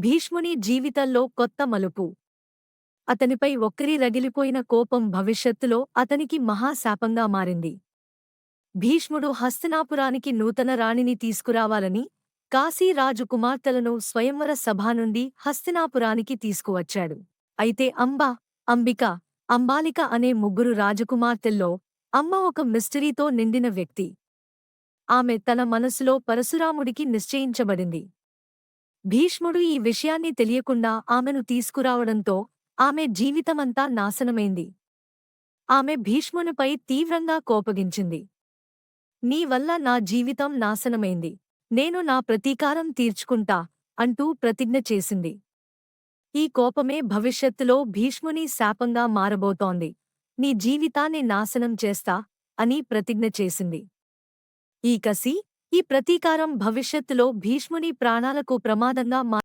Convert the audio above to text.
భీష్ముని జీవితంలో కొత్త మలుపు. అతనిపై ఒక్కరి రగిలిపోయిన కోపం భవిష్యత్తులో అతనికి మహాశాపంగా మారింది. భీష్ముడు హస్తినాపురానికి నూతన రాణిని తీసుకురావాలని కాశీరాజు కుమార్తెలను స్వయంవర సభ నుండి హస్తినాపురానికి తీసుకువచ్చాడు. అయితే అంబ అంబిక అంబాలిక అనే ముగ్గురు రాజకుమార్తెల్లో అమ్మ ఒక మిస్టరీతో నిండిన వ్యక్తి. ఆమె తన మనసులో పరశురాముడికి నిశ్చయించబడింది. భీష్ముడు ఈ విషయాన్ని తెలియకుండా ఆమెను తీసుకురావడంతో ఆమె జీవితమంతా నాశనమైంది. ఆమె భీష్మునిపై తీవ్రంగా కోపగించింది. నీ వల్ల నా జీవితం నాశనమైంది. నేను నా ప్రతీకారం తీర్చుకుంటా అంటూ ప్రతిజ్ఞ చేసింది. ఈ కోపమే భవిష్యత్తులో భీష్ముని శాపంగా మారబోతోంది. నీ జీవితాన్ని నాశనం చేస్తా అని ప్రతిజ్ఞ చేసింది. ఈ కసి ఈ ప్రతీకారం భవిష్యత్తులో భీష్ముని ప్రాణాలకు ప్రమాదంగా మా